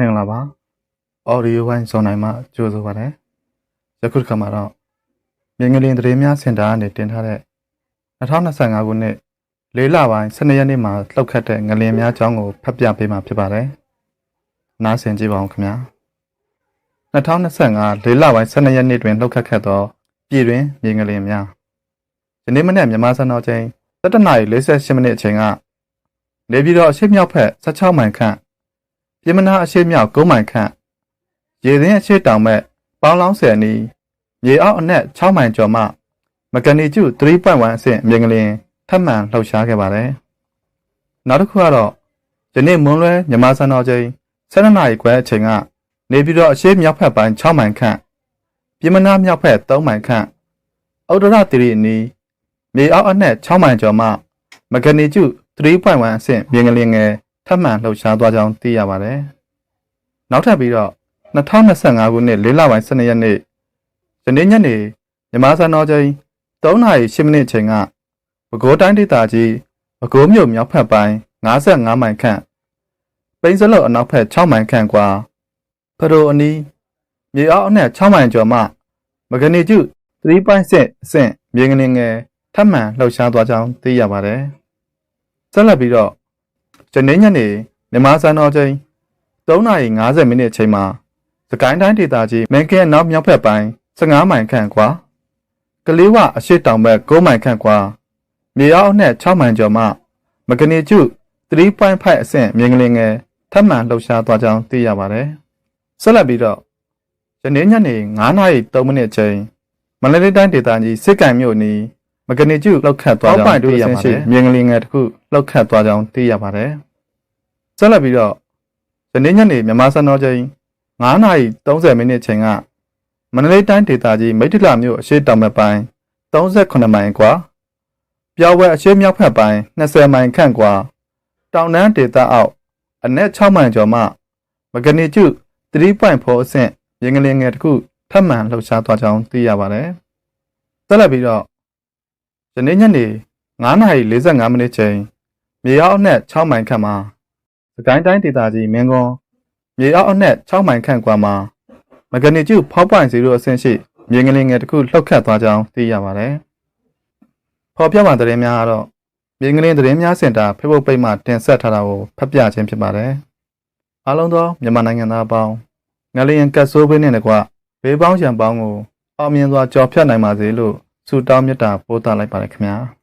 မင်္ဂလာပါ audio wine ဇွန်နိုင်မှာကြိုဆိုပါရစေယခုတစ်ခါမှာတော့မြင်းငလင်းသတင်းများစင်တာကနေတင်ထားတဲ့2025ခုနှစ်၄လပိုင်း12ရက်နေ့မှာလှုပ်ခတ်တဲ့ငလင်းများအကြောင်းကိုဖတ်ပြပေးမှာဖြစ်ပါတယ်နားဆင်ကြည့်ပါဦးခင်ဗျာ2025၄လပိုင်း12ရက်နေ့တွင်လှုပ်ခတ်ခဲ့သောပြည်တွင်မြင်းငလင်းများယနေ့မနေ့မြန်မာစံတော်ချိန်17:48မိနစ်အချိန်ကနေပြည်တော်အရှိမြောက်ဘက်16မိုင်ခန့် ပြည်မနာအရှိမြောက်9မိုင်ခန့်ရေသင်းအရှိတောင်ဘက်ပေါင်းလောင်းဆယ်နီးမြေအောက်အနက်6မိုင်ကျော်မှမကန်နီကျု3.1အဆင့်မြင်ကလင်ထပ်မံလှုပ်ရှားခဲ့ပါတယ်။နောက်တစ်ခုကတော့ယနေ့မွန်းလွဲမြန်မာစံတော်ချိန်7နာရီခွဲအချိန်ကနေပြည်တော်အရှိမြောက်ဘက်ပိုင်း6မိုင်ခန့်ပြည်မနာမြောက်ဘက်3မိုင်ခန့်ဩဒရတိရီအနီးမြေအောက်အနက်6မိုင်ကျော်မှမကန်နီကျု3.1အဆင့်မြင်ကလင်ငယ် ထပ်မံလှုပ်ရှားသွားကြောင်းသိရပါတယ်။နောက်ထပ်ပြီးတော့2025ခုနှစ်၄လပိုင်း12ရက်နေ့ယနေ့ညနေမြန်မာစံတော်ချိန်3:08မိနစ်ချိန်ကပဲခူးတိုင်းဒေသကြီးပဲခူးမြို့မြောက်ဘက်ပိုင်း55မိုင်ခန့်ပိန်းစလုတ်အနောက်ဘက်6မိုင်ခန့်ကွာဖရိုအနီးမြေအောက်အနက်6မိုင်ကျော်မှမဂနီကျု3.6အဆင့်မြေငလင်ငယ်ထပ်မံလှုပ်ရှားသွားကြောင်းသိရပါတယ်။ဆက်လက်ပြီးတော့ ယနေ့ညနေမြန်မာစံတော်ချိန်3:50မိနစ်အချိန်မှာစကိုင်းတိုင်းဒေသကြီးမင်းကဲနောက်မြောက်ဘက်ပိုင်း15မိုင်ခန့်ကွာကလေးဝအရှိတောင်ဘက်9မိုင်ခန့်ကွာမြေအောက်နဲ့6မိုင်ကျော်မှမကနီကျု3.5အဆင့်မြင်ကလေးငယ်ထပ်မံလှုပ်ရှားသွားကြောင်းသိရပါတယ်ဆက်လက်ပြီးတော့ယနေ့ညနေ9:03မိနစ်အချိန်မန္တလေးတိုင်းဒေသကြီးစစ်ကံမြို့နီး မကနီကျုလောက်ခတ်သွားကြောင်းသိရပါတယ်မြင်ကလေးငယ်တစ်ခုလောက်ခတ်သွားကြောင်းသိရပါတယ်ဆက်လက်ပြီးတော့ယနေ့ညနေမြန်မာစံတော်ချိန်9:30မိနစ်ချိန်ကမန္တလေးတိုင်းဒေသကြီးမိတ္ထလာမြို့အရှိတောင်ဘက်ပိုင်း38မိုင်ကွာပြောင်းဝဲအရှိမြောက်ဘက်ပိုင်း20မိုင်ခန့်ကွာတောင်တန်းဒေသအောက်အနက်6မိုင်ကျော်မှမဂနီကျု3.4အဆင့်ရင်းကလေးငယ်တစ်ခုထပ်မံလှုပ်ရှားသွားကြောင်းသိရပါတယ်ဆက်လက်ပြီးတော့ ယနေ့ညနေ9:45မိနစ်ချိန်မြေအောက်အနက်6မိုင်ခန့်မှာစကိုင်းတိုင်းဒေသကြီးမင်းကုန်းမြေအောက်အနက်6မိုင်ခန့်ကွာမှာမဂနီကျု4.0အဆင့်ရှိမြေငလင်ငယ်တစ်ခုလှုပ်ခတ်သွားကြောင်းသိရပါတယ်။ဖော်ပြပါသတင်းများကတော့မြေငလင်သတင်းများစင်တာ Facebook ပိတ်မှာတင်ဆက်ထားတာကိုဖတ်ပြခြင်းဖြစ်ပါတယ်။အားလုံးသောမြန်မာနိုင်ငံသားအပေါင်းငလျင်ကတ်ဆိုးဘေးနဲ့တကွဘေးပေါင်းရန်ပေါင်းကိုအောင်မြင်စွာကြော်ဖြတ်နိုင်ပါစေလို့ ဆုတောင်းမေတ္တာပို့သလိုက်ပါတယ်ခင်ဗျာ။